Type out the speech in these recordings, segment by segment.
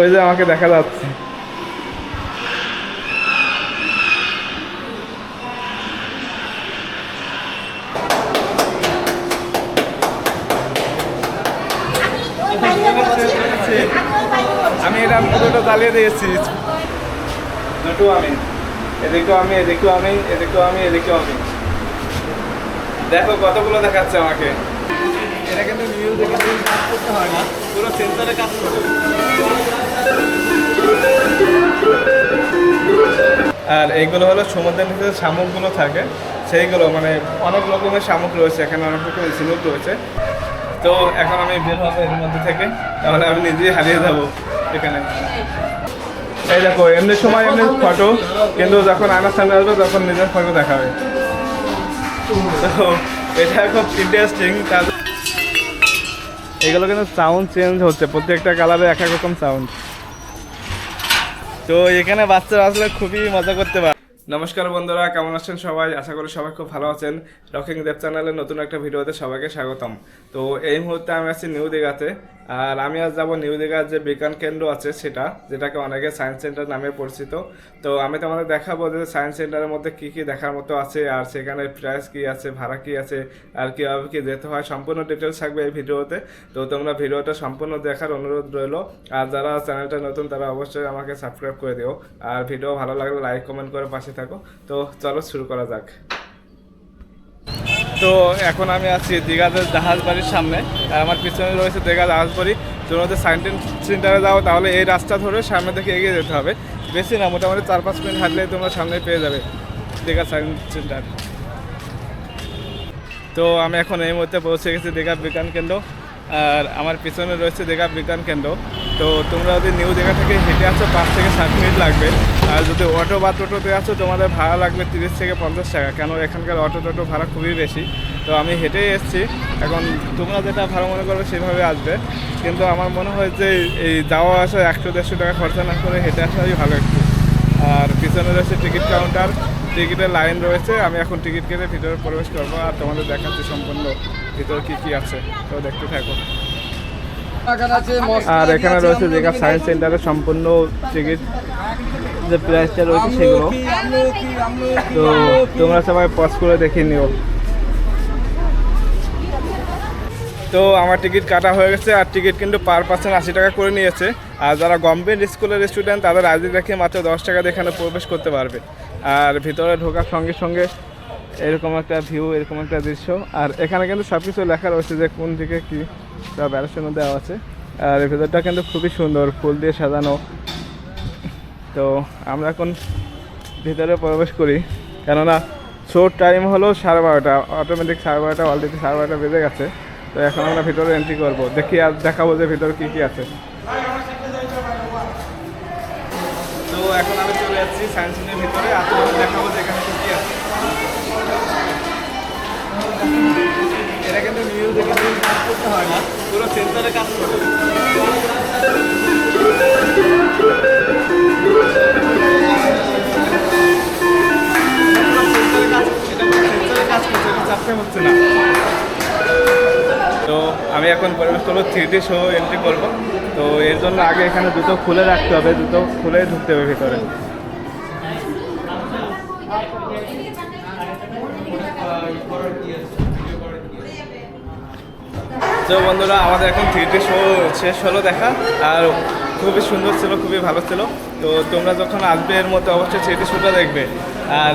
ওই যে আমাকে দেখা যাচ্ছে। আমি এটা পুরোটা জ্বালিয়ে দিয়েছি। দুটো আমি। এদিকেও আমি এদিকেও আমি এদিকেও আমি এদিকেও আমি। দেখো কতগুলো দেখাচ্ছে আমাকে। এটা কিন্তু মিউজিক কাজ করতে হয় না, পুরো সেন্সারে কাজ করে। আর এইগুলো হলো সমুদ্রের নিচে শামুকগুলো থাকে। সেইগুলো মানে অনেক রকমের শামুক রয়েছে, এখানে অনেক রকমের ঝিনুক রয়েছে। তো এখন আমি বের হব এর মধ্যে থেকে, তাহলে আমি নিজেই হারিয়ে যাব এখানে। এই দেখো, এমনি সময় এমনি ফটো কিন্তু যখন আয়নার সামনে আসবে, তখন নিজের ফটো দেখাবে। তো এটা খুব ইন্টারেস্টিং তার এগুলো কিন্তু সাউন্ড চেঞ্জ হচ্ছে। প্রত্যেকটা কালারে এক এক রকম সাউন্ড তো এখানে বাচ্চারা আসলে খুবই মজা করতে পারে। নমস্কার বন্ধুরা, কেমন আছেন সবাই? আশা করি সবাই খুব ভালো আছেন। রকিং দেব চ্যানেলে নতুন একটা ভিডিওতে সবাইকে স্বাগতম। তো এই মুহূর্তে আমি আছি নিউ দীঘাতে আর আমি আজ যাব নিউ দীঘার যে বিজ্ঞান কেন্দ্র আছে সেটা, যেটাকে অনেকে সায়েন্স সেন্টার নামে পরিচিত। তো আমি তোমাদের দেখাবো যে সায়েন্স সেন্টারের মধ্যে কি কি দেখার মতো আছে, আর সেখানে প্রাইস কি আছে, ভাড়া কি আছে, আর কীভাবে কী যেতে হয়, সম্পূর্ণ ডিটেলস থাকবে এই ভিডিওতে। তো তোমরা ভিডিওটা সম্পূর্ণ দেখার অনুরোধ রইল। আর যারা চ্যানেলটা নতুন, তারা অবশ্যই আমাকে সাবস্ক্রাইব করে দিও। আর ভিডিও ভালো লাগলে লাইক কমেন্ট করে পাশে থাকো। তো চলো শুরু করা যাক। তো এখন আমি আছি দীঘাতে জাহাজ বাড়ির সামনে। আর আমার পিছনে রয়েছে দীঘা জাহাজ বাড়ি যদি সায়েন্টিফিক সেন্টারে যাও, তাহলে এই রাস্তা ধরে সামনে থেকে এগিয়ে যেতে হবে। বেশি না, মোটামুটি চার পাঁচ মিনিট হাঁটলেই তোমরা সামনে পেয়ে যাবে দীঘা সায়েন্স সেন্টার। তো আমি এখন এই মুহূর্তে পৌঁছে গেছি দীঘা বিজ্ঞান কেন্দ্র। আর আমার পিছনে রয়েছে দীঘা বিজ্ঞান কেন্দ্র। তো তোমরা যদি নিউ দীঘা থেকে হেঁটে আসো, পাঁচ থেকে সাত মিনিট লাগবে। আর যদি অটো বা টোটোতে আসো, তোমাদের ভাড়া লাগবে তিরিশ থেকে পঞ্চাশ টাকা। কেন এখানকার অটো টোটো ভাড়া খুবই বেশি। তো আমি হেঁটেই এসেছি। এখন তোমরা যেটা ভালো মনে করবে সেভাবে আসবে। কিন্তু আমার মনে হয় যে এই যাওয়া আসা একশো, দেড়শো টাকা খরচা না করে হেঁটে আসাই ভালো একটু। আর পিছনে রয়েছে টিকিট কাউন্টার টিকিটের লাইন রয়েছে। আমি এখন টিকিট কেটে ভিতরে প্রবেশ করব। আর তোমাদের দেখাচ্ছি সম্পূর্ণ ভিতরে কী কী আছে। তো দেখতে থাকো। আর এখানে রয়েছে যেটা সায়েন্স সেন্টারের সম্পূর্ণ টিকিট যে প্রাইসটা রয়েছে সেগুলো। তো তোমরা সবাই পজ করে দেখে নিও। তো আমার টিকিট কাটা হয়ে গেছে আর টিকিট কিন্তু পার পার্সেন্ট আশি টাকা করে নিয়েছে। আর যারা গভর্নমেন্ট স্কুলের স্টুডেন্ট তাদের আইডি রেখে মাত্র দশ টাকা দিয়ে এখানে প্রবেশ করতে পারবে। আর ভিতরে ঢোকার সঙ্গে সঙ্গে এরকম একটা ভিউ এরকম একটা দৃশ্য। আর এখানে কিন্তু সব কিছু লেখা রয়েছে যে কোন দিকে কী সব ব্যারাসনো দেওয়া আছে। আর ভেতরটা কিন্তু খুবই সুন্দর, ফুল দিয়ে সাজানো। তো আমরা এখন ভিতরে প্রবেশ করি। কেননা শোর টাইম হলো সাড়ে বারোটা। অটোমেটিক সাড়ে বারোটা অলরেডি সাড়ে বারোটা বেজে গেছে। তো এখন আমরা ভিতরে এন্ট্রি করব। দেখি আর দেখাবো যে ভিতরে কী কী আছে। তো এখন আমি চলে যাচ্ছি সায়েন্স ভিতরে। আর দেখাবো করতে হয় না পুরো সেন্সারে কাজ করে তো আমি এখন প্রবেশ করব থ্রি ডি শো এন্ট্রি করব। তো এর জন্য আগে এখানে দুটো খুলে রাখতে হবে, দুটো খুলে ঢুকতে হবে ভিতরে। তো বন্ধুরা, আমাদের এখন ডি শো শেষ হলো দেখা। আর খুবই সুন্দর ছিল, খুবই ভালো ছিল। তো তোমরা যখন আসবে এর মধ্যে অবশ্যই ডি শোটা দেখবে। আর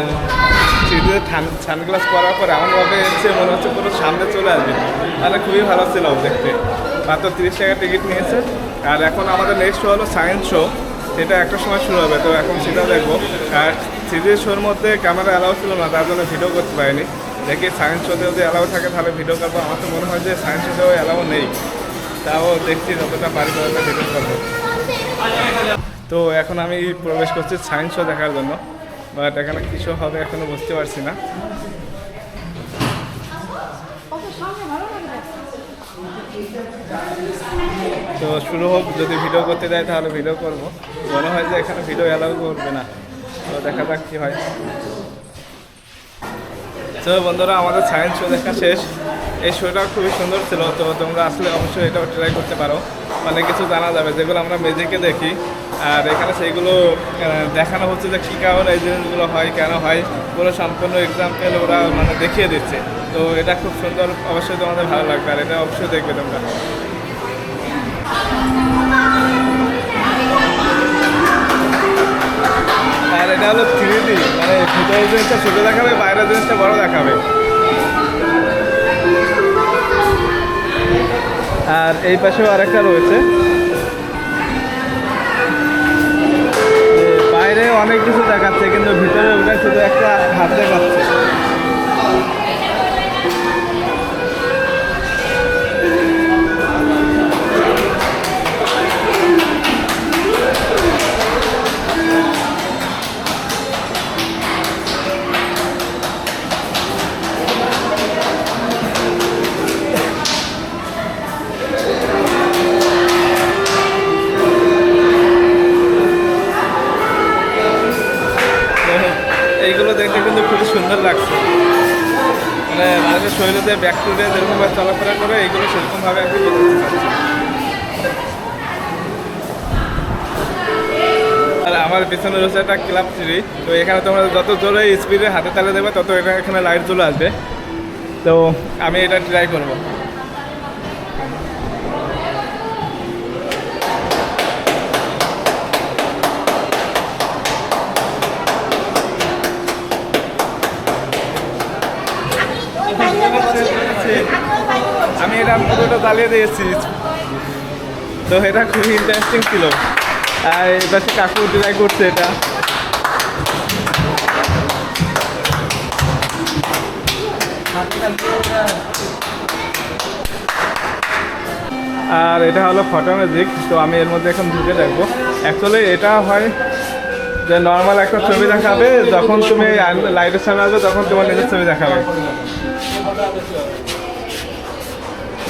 থ্রি ডিতে সানগ্লাস পরার পর এমনভাবে এসছে মনে হচ্ছে পুরো সামনে চলে আসবে। তাহলে খুবই ভালো ছিল দেখতে। মাত্র তিরিশ টাকা টিকিট নিয়েছে। আর এখন আমাদের নেক্সট শো হলো সায়েন্স শো সেটা একটা সময় শুরু হবে, তো এখন সেটা দেখব। আর থ্রি ডি শোর মধ্যে ক্যামেরা অ্যালাউ ছিল না, তার জন্য ভিডিও করতে পারিনি। দেখি সায়েন্স শোতে যদি অ্যালাউ থাকে, তাহলে ভিডিও করব। আমার তো মনে হয় যে সায়েন্স শোতেও অ্যালাউ নেই। তাও দেখছি যতটা পারি ততটা ভিডিও করব। তো এখন আমি প্রবেশ করছি সায়েন্স শো দেখার জন্য। বাট এখানে কিছু হবে এখনও বুঝতে পারছি না। তো শুরু হোক, যদি ভিডিও করতে দেয় তাহলে ভিডিও করব। মনে হয় যে এখানে ভিডিও অ্যালাউ করবে না। তো দেখা যাক কী হয়। তো বন্ধুরা, আমাদের সায়েন্স শো দেখা শেষ। এই শোটা খুবই সুন্দর ছিল, তো তোমরা আসলে অবশ্যই এটাও ট্রাই করতে পারো। অনেক কিছু জানা যাবে, যেগুলো আমরা মেজিকে দেখি। আর এখানে সেইগুলো দেখানো হচ্ছে যে কী কারণে এই জিনিসগুলো হয়, কেন হয়। পুরো সম্পূর্ণ এক্সাম্পল ওরা মানে দেখিয়ে দিচ্ছে। তো এটা খুব সুন্দর, অবশ্যই তোমাদের ভালো লাগবে, আর এটা অবশ্যই দেখবে তোমরা। এটা হলো থ্রি ডি মানে ভিতরের জিনিসটা ছোটো দেখাবে, বাইরের জিনিসটা বড় দেখাবে। আর এই পাশেও আরেকটা রয়েছে। বাইরে অনেক কিছু দেখাচ্ছে, কিন্তু ভিতরে ওটা শুধু একটা হাত দেখাচ্ছে। সুন্দর লাগছে। মানে মানুষের শরীরে ব্যাকটেরিয়া যেরকমভাবে চলাফেরা করে এইগুলো সেরকমভাবে আর কি আর আমার পিছনে রয়েছে একটা ক্লাব সিঁড়ি তো এখানে তোমরা যত জোরে স্পিডে হাতে তালে দেবে, তত এটা এখানে লাইট চলে আসবে। তো আমি এটা ট্রাই করব আমি পুরোটা জ্বালিয়ে দিয়েছি। তো এটা খুবই ইন্টারেস্টিং ছিল। আর এবার সে কাকু ট্রাই করছে এটা। আর এটা হলো ফটো ম্যাজিক তো আমি এর মধ্যে এখন ঢুকে দেখব। অ্যাকচুয়ালি এটা হয় যে নর্মাল একটা ছবি দেখাবে, যখন তুমি লাইটের সামনে আসবে, তখন তোমার নিজের ছবি দেখাবে।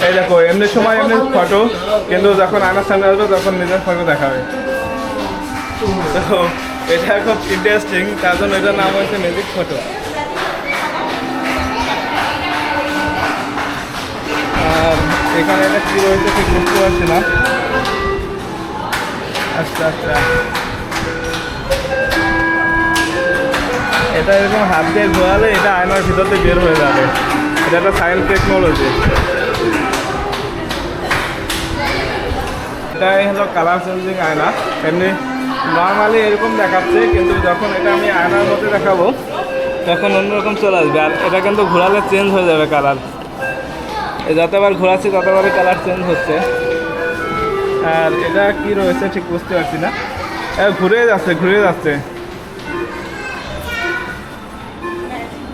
এই দেখো, এমনি সময়, এমনি ফটো কিন্তু যখন আয়নার সামনে আসবে, তখন নিজের ফটো দেখাবে। তো এটা খুব ইন্টারেস্টিং তার জন্য এটার নাম হচ্ছে ম্যাজিক ফটো আর এখানে এটা কী রয়েছে ঠিক বুঝতে পারছি না। আচ্ছা আচ্ছা। এটা এরকম হাত দিয়ে ঘোরালে এটা আয়নার ভিতর দিয়ে বের হয়ে যাবে। এটা একটা সায়েন্স টেকনোলজি এটাই হলো কালার চেঞ্জিং আয়না। এমনি নর্মালি এরকম দেখাচ্ছে, কিন্তু যখন এটা আমি আয়নার মধ্যে দেখাবো, তখন অন্যরকম চলে আসবে। আর এটা কিন্তু ঘোরালে চেঞ্জ হয়ে যাবে কালার যতবার ঘোরাচ্ছি ততবারই কালার চেঞ্জ হচ্ছে। আর এটা কি রয়েছে ঠিক বুঝতে পারছি না। ঘুরে যাচ্ছে ঘুরে যাচ্ছে।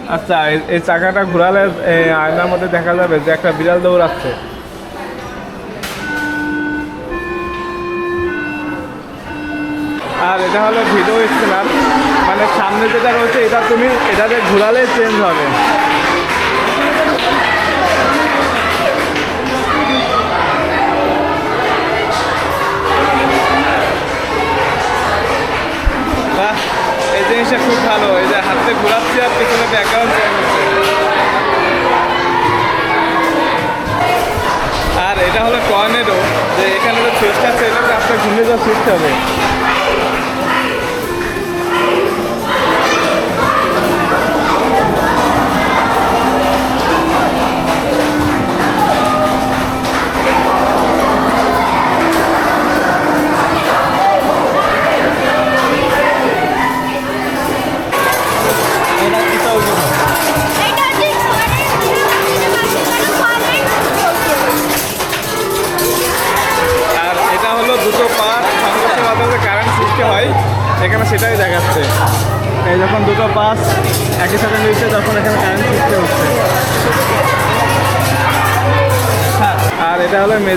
আচ্ছা এই- চাকাটা ঘোরালে আয়নার মধ্যে দেখা যাবে যে একটা বিড়াল দৌড়াচ্ছে। আর এটা হলো ভিডিও স্ক্যানার মানে সামনে যেটা রয়েছে, এটা তুমি এটাতে ঘোরালে চেঞ্জ হবে। এই জিনিসটা খুব ভালো। এই যে হাতে ঘোরাচ্ছি আর পিছনে ব্যাকগ্রাউন্ড আর এটা হলো টর্নেডো যে এখানে যে সুইচটা এটাতে আপনার ঘুরে যাওয়া সুইচ হবে।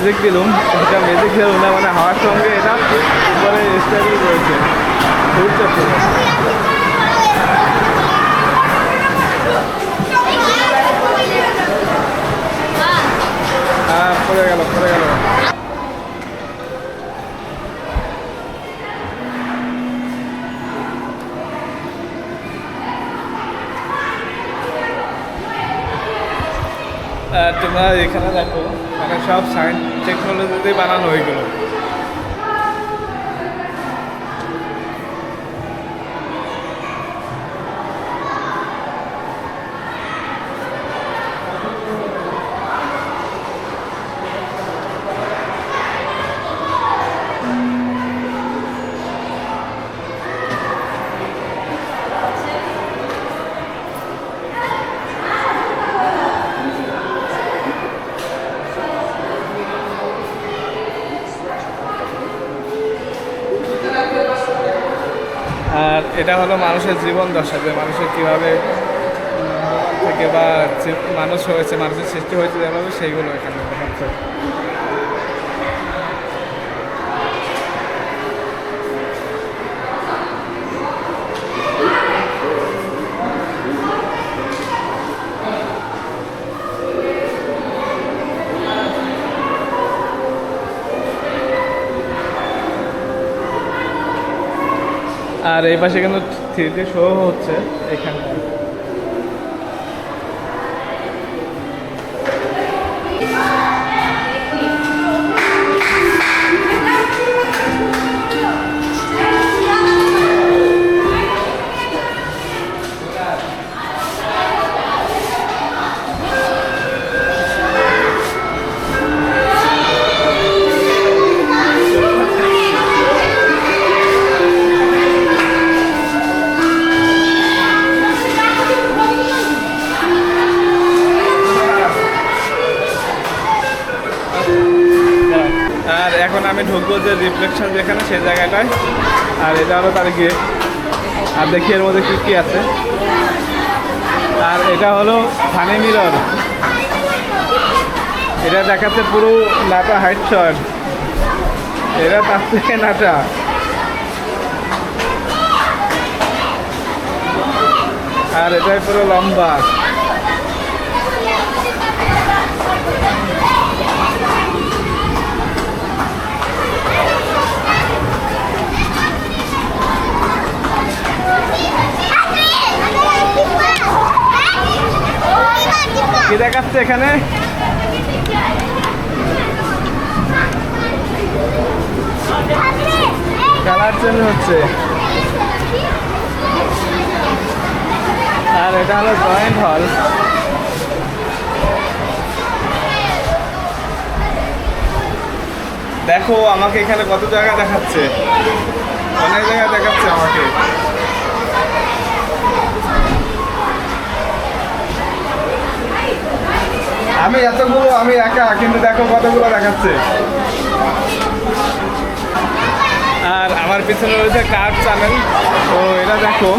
ম্যাজিক বেলুন এটা ম্যাজিক বেলুন মানে হাওয়ার সঙ্গে এটা উপরে স্টেবল রয়েছে ঘুরছে। হ্যাঁ তোমরা এখানে দেখো সব সায়েন্স টেকনোলজিতেই বানানো হয়ে ওইগুলো এটা হলো মানুষের জীবন দশা, যে মানুষের কীভাবে থেকে বা মানুষ হয়েছে, মানুষের সৃষ্টি হয়েছে যেভাবে, সেইগুলো এখানে আর এই পাশে কিন্তু থ্রিডি শো হচ্ছে এখানে এখন যে রিফ্লেকশন যেখানে, সেই জায়গাটায়। আর এটা হলো তার গিয়ে। আর দেখি এর মধ্যে কী কী আছে। আর এটা হলো ফানি মিরর এটা দেখাচ্ছে পুরো নাটা হাইট শট এটা তার থেকে নাটা। আর এটাই পুরো লম্বা। কি দেখাচ্ছে এখানে? কালার চেঞ্জ হচ্ছে। আর এটা হলো জয়েন্ট হল। দেখো, আমাকে এখানে কত জায়গা দেখাচ্ছে। অনেক জায়গা দেখাচ্ছে আমাকে। আমি এতগুলো, আমি একা, কিন্তু দেখো কতগুলো দেখাচ্ছে। আর আমার পিছনে রয়েছে কার চ্যানেল তো এটা দেখো।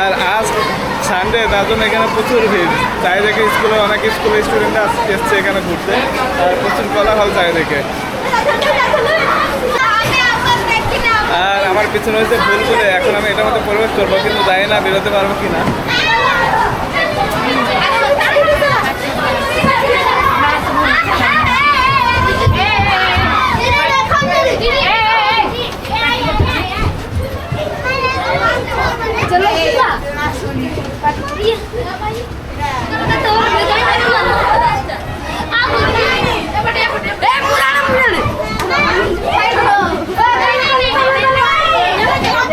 আর আজ সানডে তার জন্য এখানে প্রচুর ভিড়। দেখে স্কুলে অনেক স্কুলের স্টুডেন্টরা এসছে এখানে ঘুরতে। আর প্রচুর কলা হল চাই দেখে আর আমার পিছনে হচ্ছে ভুল করে। এখন আমি এটার মধ্যে প্রবেশ করব, কিন্তু জানি না বেরোতে পারব কি না চলো।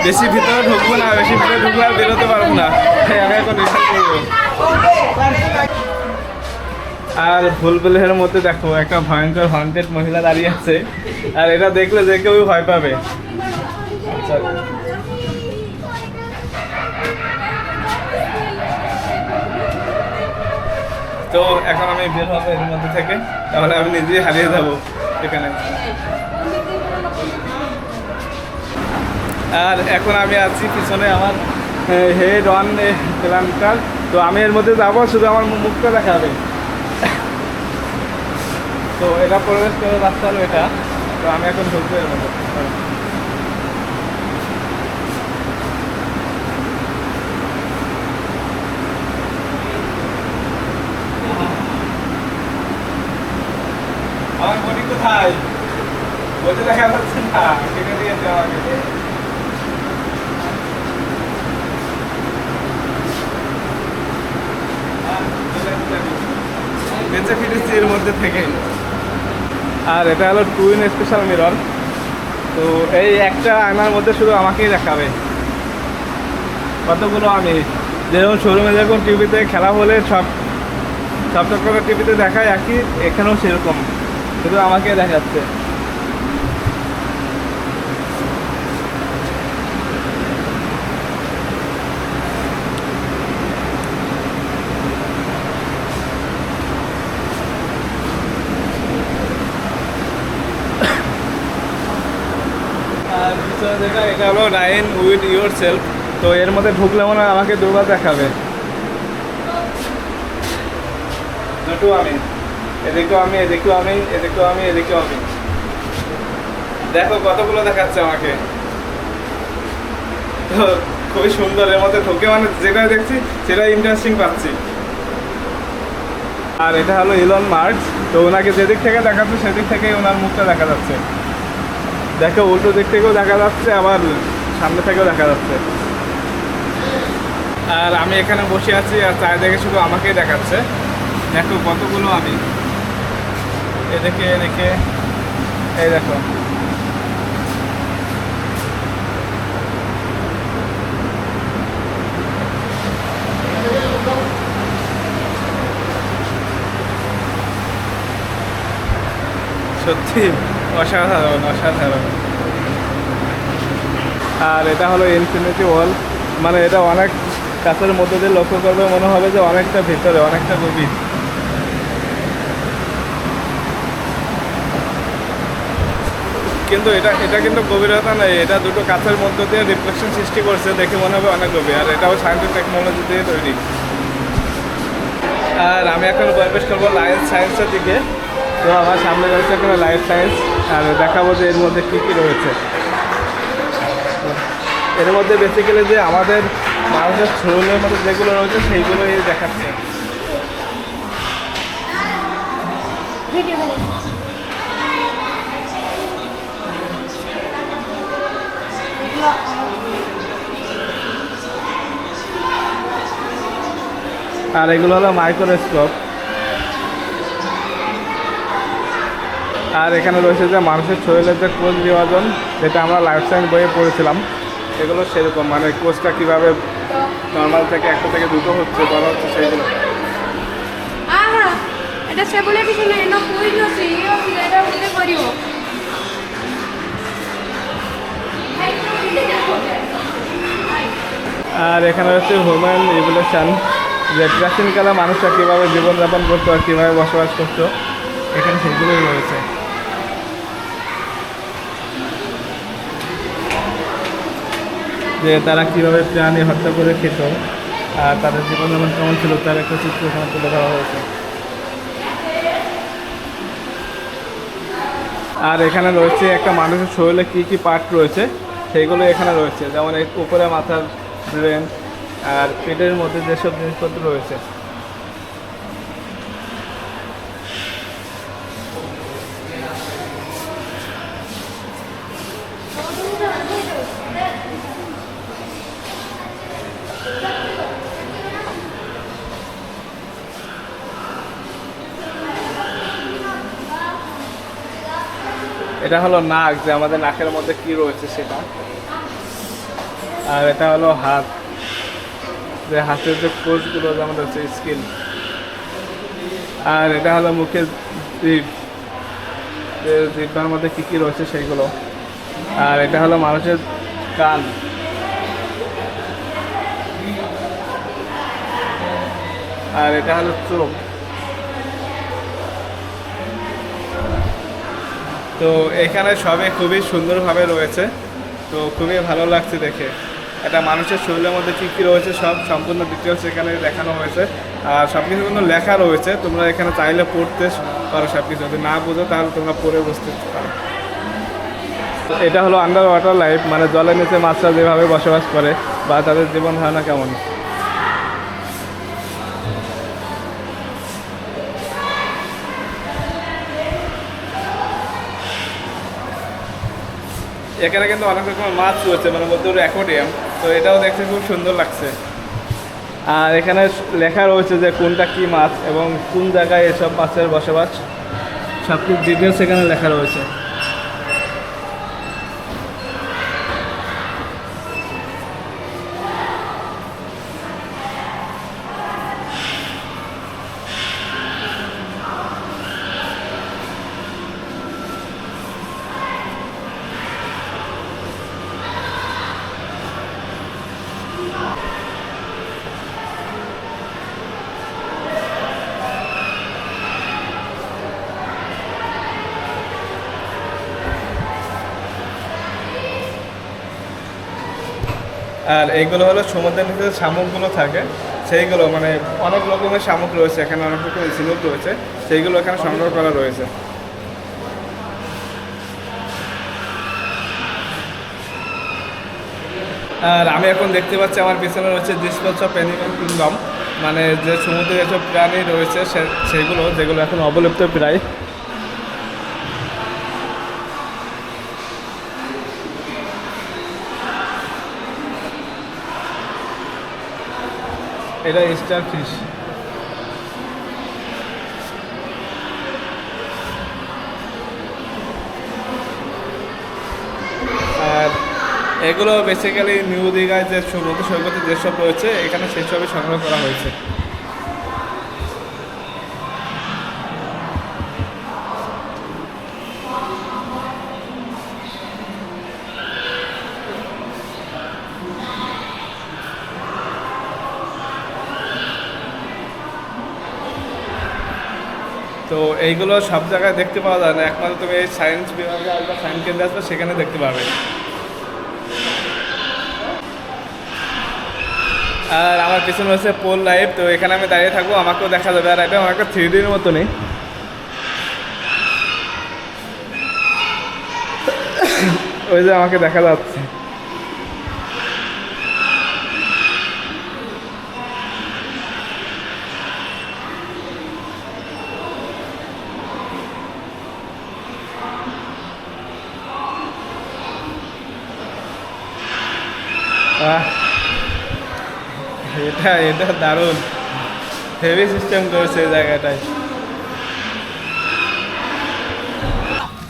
বেশি ভিতরে ঢুকবো না, বেশি ভিতরে ঢুকলে আর বেরোতে পারব না। আমি এখন রিসার্চ করব। আর মধ্যে দেখো, একটা ভয়ঙ্কর হন্টেড মহিলা দাঁড়িয়ে আছে। আর এটা দেখলে যে কেউ ভয় পাবে। আচ্ছা। তো এখন আমি বের হব এর মধ্যে থেকে, তাহলে আমি নিজেই হারিয়ে যাব এখানে। আর এখন আমি আছি পিছনে আমার হেড অন প্ল্যান্টার তো আমি এর মধ্যে যাব, শুধু আমার মুখটা দেখাবে। তো এটা প্রবেশ করে রাস্তা হলো এটা। তো আমি এখন ঢুকবো এর মধ্যে। আমার বডি কোথায়? বলতে এটাও আমি বেঁচে ফিরেছি এর মধ্যে থেকে। আর এটা হলো টুইন স্পেশাল মিরর তো এই একটা আয়নার মধ্যে শুধু আমাকেই দেখাবে। কতগুলো আমি? যেরকম শোরুমে যেরকম টিভিতে খেলা হলে সব সব সব টিভিতে দেখায় একই এখানেও সেরকম। শুধু আমাকে দেখাচ্ছে আর পিছনে যেটা, এটা হলো নাইন উইথ ইউর সেলফ তো এর মধ্যে ঢুকলে মনে হয় আমাকে দুবার দেখাবে। দুটো আমি। এদিকেও আমি এদিকেও আমি এদিকেও আমি এদিকেও আমি। দেখো কতগুলো দেখাচ্ছে আমাকে। তো খুবই সুন্দর, এর মধ্যে ঢুকে মানে যেটা দেখছি সেটা ইন্টারেস্টিং পাচ্ছি। আর এটা হলো ইলন মার্কস তো ওনাকে যেদিক থেকে দেখাচ্ছে, সেদিক থেকেই ওনার মুখটা দেখা যাচ্ছে। দেখো, উল্টো দিক থেকেও দেখা যাচ্ছে, আবার সামনে থেকেও দেখা যাচ্ছে। আর আমি এখানে বসে আছি, আর চারিদিকে শুধু আমাকেই দেখাচ্ছে। দেখো, কতগুলো আমি। এদিকে এদিকে। এই দেখো। সত্যি? অসাধারণ অসাধারণ। আর এটা হলো ইনফিনিটি ওয়াল মানে এটা অনেক কাছের মধ্যে দিয়ে লক্ষ্য করবে, মনে হবে যে অনেকটা ভিতরে, অনেকটা গভীর। কিন্তু এটা এটা কিন্তু গভীরতা নেই। এটা দুটো কাছের মধ্য দিয়ে রিফ্লেকশন সৃষ্টি করছে, দেখে মনে হবে অনেক গভীর। আর এটাও সায়েন্টিফিক টেকনোলজি দিয়ে তৈরি। আর আমি এখন প্রবেশ করব লাইফ সায়েন্সের দিকে। তো আমার সামনে রয়েছে এখানে লাইফ সায়েন্স আর দেখাবো যে এর মধ্যে কী কী রয়েছে। এর মধ্যে বেসিক্যালি যে আমাদের মানুষের শরীরের মধ্যে যেগুলো রয়েছে, সেইগুলোই দেখাচ্ছে। আর এগুলো হলো মাইক্রোস্কোপ আর এখানে রয়েছে যে মানুষের শরীরের যে কোচ বিভাজন যেটা আমরা লাইফ সাইন্স বইয়ে পড়েছিলাম এগুলো সেরকম। মানে কোচটা কীভাবে নর্মাল থেকে একটা থেকে দুটো হচ্ছে বলা হচ্ছে সেগুলো। আর এখানে হচ্ছে হিউম্যান রিভলিউশন যে প্রাচীনকালে মানুষরা কীভাবে জীবনযাপন করতো আর কীভাবে বসবাস করতো এখানে সেগুলোই রয়েছে। যে তারা কীভাবে প্রাণী হত্যা করে খেত, আর তাদের জীবনযাপন কেমন ছিল তার একটা চিত্র এখানে তুলে ধরা হয়েছে। আর এখানে রয়েছে একটা মানুষের শরীরে কি কি পার্ট রয়েছে, সেইগুলো এখানে রয়েছে। যেমন উপরে মাথার ব্রেন আর পেটের মধ্যে যেসব জিনিসপত্র রয়েছে। এটা হলো নাক যে আমাদের নাকের মধ্যে কি রয়েছে সেটা। আর এটা হলো হাত। যে হাতের যে কোষগুলো যে আমাদের হচ্ছে স্কিল আর এটা হলো মুখের যে জিভ্বার মধ্যে কী কী রয়েছে সেইগুলো আর এটা হলো মানুষের কান। আর এটা হলো চোখ। তো এখানে সবে খুবই সুন্দরভাবে রয়েছে। তো খুবই ভালো লাগছে দেখে। এটা মানুষের শরীরের মধ্যে কী কী রয়েছে সব সম্পূর্ণ ডিটেলস এখানে দেখানো হয়েছে। আর সব কিছু কিন্তু লেখা রয়েছে। তোমরা এখানে চাইলে পড়তে পারো সব কিছু যদি না বোঝো, তাহলে তোমরা পড়ে বুঝতে পারো। এটা হলো আন্ডার ওয়াটার লাইফ মানে জলের নিচে মাছরা যেভাবে বসবাস করে, বা তাদের জীবন ধারণা কেমন? এখানে কিন্তু অনেক রকমের মাছ রয়েছে মানে বলতে অ্যাকোরিয়াম তো এটাও দেখতে খুব সুন্দর লাগছে। আর এখানে লেখা রয়েছে যে কোনটা কি মাছ এবং কোন জায়গায় এসব মাছের বসবাস সব কিছু ডিটেলস এখানে লেখা রয়েছে। আর এইগুলো হলো সমুদ্রের নিচে শামুকগুলো থাকে। সেইগুলো মানে অনেক রকমের শামুক রয়েছে, এখানে অনেক রকমের ঝিনুক রয়েছে, সেইগুলো এখানে সংগ্রহ করা রয়েছে। আর আমি এখন দেখতে পাচ্ছি আমার পিছনে রয়েছে ডিসপোজ অফ কিংডম মানে যে সমুদ্রে যেসব প্রাণী রয়েছে সেগুলো, যেগুলো এখন অবলুপ্ত প্রায়। এটা স্টার ফিশ। আর এগুলো বেসিক্যালি নিউ দীঘায় যে সমুদ্র সৈকতে যেসব রয়েছে, এখানে সেসবই সংগ্রহ করা হয়েছে। তো এইগুলো সব জায়গায় দেখতে পাওয়া যায় না। একমাত্র তুমি এই সায়েন্স বিভাগে আসবে সায়েন্স কেন্দ্রে আসবে, সেখানে দেখতে পাবে। আর আমার পিছনে হচ্ছে পোল লাইভ তো এখানে আমি দাঁড়িয়ে থাকব, আমাকেও দেখা যাবে। আর এটা আমার থ্রি ডির মতনই। ওই যে আমাকে দেখা যাচ্ছে। এটা এটা দারুণ। হেভি সিস্টেম করেছে এই জায়গাটায়।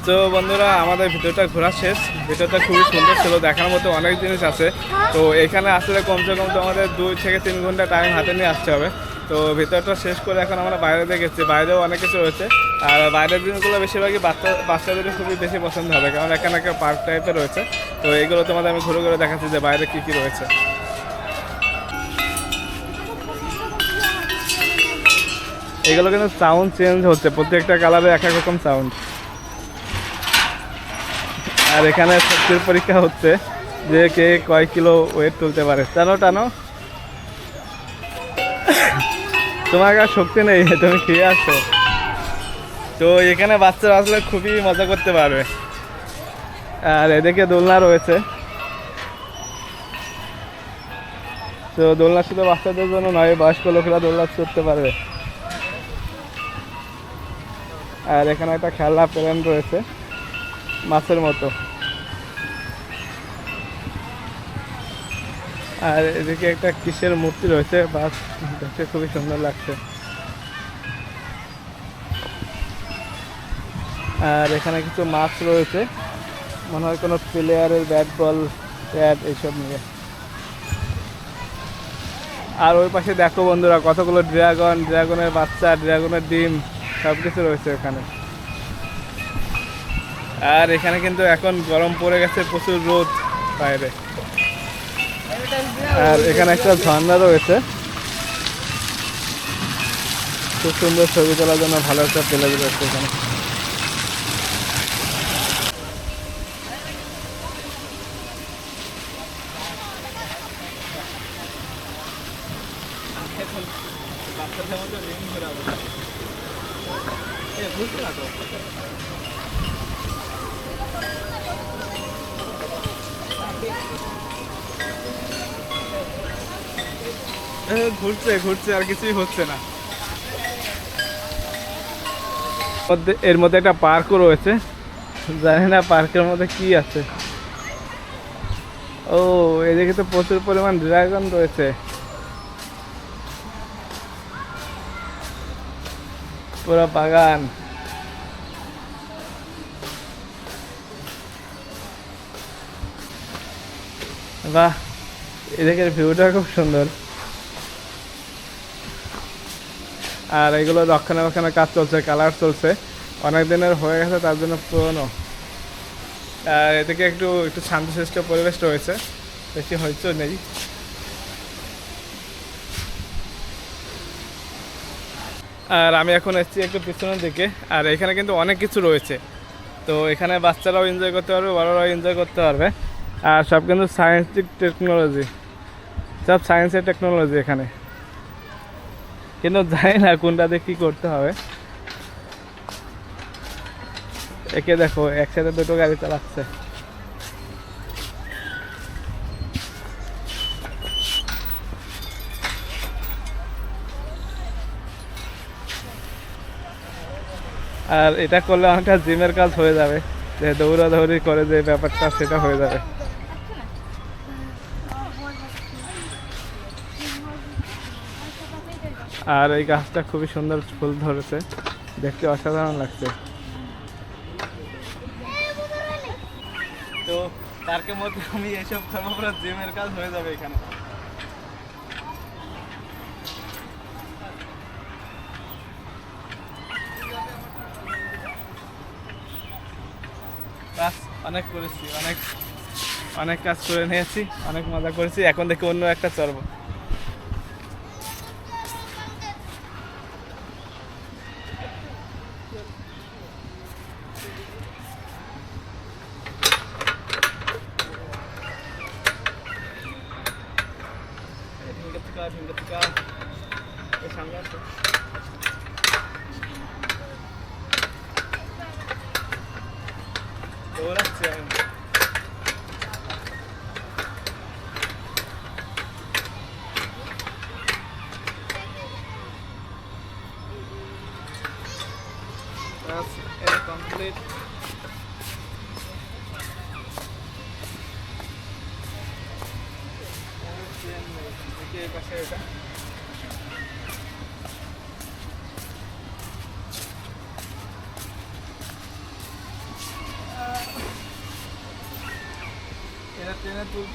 তো বন্ধুরা, আমাদের ভিডিওটা ঘোরা শেষ। ভিডিওটা খুবই সুন্দর ছিল, দেখার মতো অনেক জিনিস আছে। তো এখানে আসলে কমসে কম তো আমাদের দুই থেকে তিন ঘণ্টা টাইম হাতে নিয়ে আসতে হবে। তো ভিতরটা শেষ করে এখন আমরা বাইরে দিয়ে গেছি বাইরেও অনেক কিছু রয়েছে। আর বাইরের জিনিসগুলো বেশিরভাগই বাচ্চা বাচ্চাদের খুবই বেশি পছন্দ হবে, কারণ এখানে একটা পার্ক টাইপের রয়েছে। তো এইগুলো তোমাদের আমি ঘুরে ঘুরে দেখাচ্ছি যে বাইরে কী কী রয়েছে। এগুলো কিন্তু সাউন্ড চেঞ্জ হচ্ছে, প্রত্যেকটা কালারে এক এক রকম সাউন্ড আর এখানে শক্তির পরীক্ষা হচ্ছে যে কে কয় কিলো ওয়েট তুলতে পারে। টানো টানো। তোমার শক্তি নেই, তুমি খেয়ে আসো। তো এখানে বাচ্চারা আসলে খুবই মজা করতে পারবে। আর এদিকে দোলনা রয়েছে। তো দোলনা শুধু বাচ্চাদের জন্য নয়, বয়স্ক লোকেরা দোলনা চড়তে পারবে। আর এখানে একটা খেলনা প্লেন রয়েছে, মাছের মতো। আর এদিকে একটা কিসের মূর্তি রয়েছে, বাস দেখতে খুবই সুন্দর লাগছে। আর এখানে কিছু মাছ রয়েছে। মনে হয় কোনো প্লেয়ারের ব্যাট বল ব্যাট এইসব নিয়ে। আর ওই পাশে দেখো বন্ধুরা, কতগুলো ড্রাগন ড্রাগনের বাচ্চা ড্রাগনের ডিম সব কিছু রয়েছে ওখানে আর এখানে কিন্তু এখন গরম পড়ে গেছে, প্রচুর রোদ বাইরে। আর এখানে একটা ঝর্ণা রয়েছে। খুব সুন্দর ছবি তোলার জন্য ভালো একটা প্লেস রয়েছে এখানে। ঘুরছে আর কিছুই হচ্ছে না। এর মধ্যে একটা পার্কও রয়েছে। জানি না পার্কের মধ্যে কি আছে। ও, এদিকে তো প্রচুর পরিমাণ ড্রাগন রয়েছে। পুরো বাগান। বাহ, এদিকের ভিউটা খুব সুন্দর। আর এগুলো রক্ষণাবেক্ষণের কাজ চলছে কালার চলছে। অনেক দিনের হয়ে গেছে, তার জন্য পুরনো। আর এদিকে একটু একটু শান্তশিষ্ট পরিবেশ রয়েছে। বেশি হইচই নেই। আর আমি এখন এসেছি একটু পিছনের দিকে। আর এখানে কিন্তু অনেক কিছু রয়েছে। তো এখানে বাচ্চারাও এনজয় করতে পারবে, বড়রাও এনজয় করতে পারবে। আর সব কিন্তু সায়েন্সিক টেকনোলজি সব সায়েন্সের টেকনোলজি এখানে। কিন্তু জানি না কোনটাতে কী করতে হবে? একে দেখো, একসাথে দুটো গাড়ি চালাচ্ছে। আর এটা করলে অনেকটা জিমের কাজ হয়ে যাবে, যে দৌড়াদৌড়ি করে যে ব্যাপারটা, সেটা হয়ে যাবে। আর এই গাছটা খুবই সুন্দর ফুল ধরেছে। দেখতে অসাধারণ লাগছে। তো পার্কের মধ্যে আমি এইসব করব পুরো জিমের কাজ হয়ে যাবে এখানে। কাজ অনেক করেছি, অনেক অনেক কাজ করে নিয়েছি, অনেক মজা করেছি। এখন দেখে অন্য একটা চড়বো। ঢিঙ্গা থেকে ঢিঙ্গা থেকে এই সামনে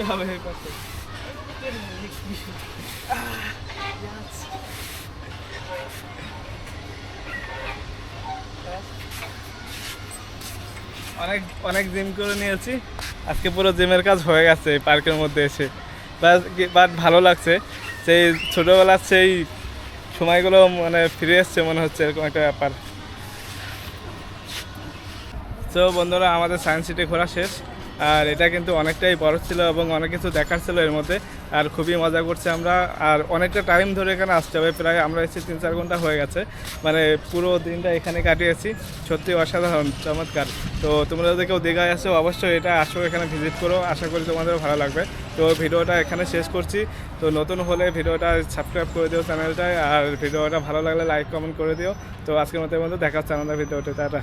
তুলতে হবে অনেক অনেক জিম করে নিয়েছি। আজকে পুরো জিমের কাজ হয়ে গেছে পার্কের মধ্যে এসে। বাট ভালো লাগছে। সেই ছোটোবেলার সেই সময়গুলো মানে ফিরে এসছে মনে হচ্ছে, এরকম একটা ব্যাপার। তো বন্ধুরা, আমাদের সায়েন্স সিটি ঘোরা শেষ। আর এটা কিন্তু অনেকটাই বড় ছিল এবং অনেক কিছু দেখার ছিল এর মধ্যে। আর খুবই মজা করছি আমরা। আর অনেকটা টাইম ধরে এখানে আসতে হবে। প্রায় আমরা এসে তিন চার ঘণ্টা হয়ে গেছে। মানে পুরো দিনটা এখানে কাটিয়েছি। সত্যি অসাধারণ, চমৎকার। তো তোমরা যদি কেউ দীঘায় আসো, অবশ্যই এটা আসো, এখানে ভিজিট করো। আশা করি তোমাদের ভালো লাগবে। তো ভিডিওটা এখানে শেষ করছি। তো নতুন হলে ভিডিওটা সাবস্ক্রাইব করে দিও চ্যানেলটায় আর ভিডিওটা ভালো লাগলে লাইক কমেন্ট করে দিও। তো আজকের মতো বন্ধু দেখা হচ্ছে আমাদের ভিডিওটা টাটা।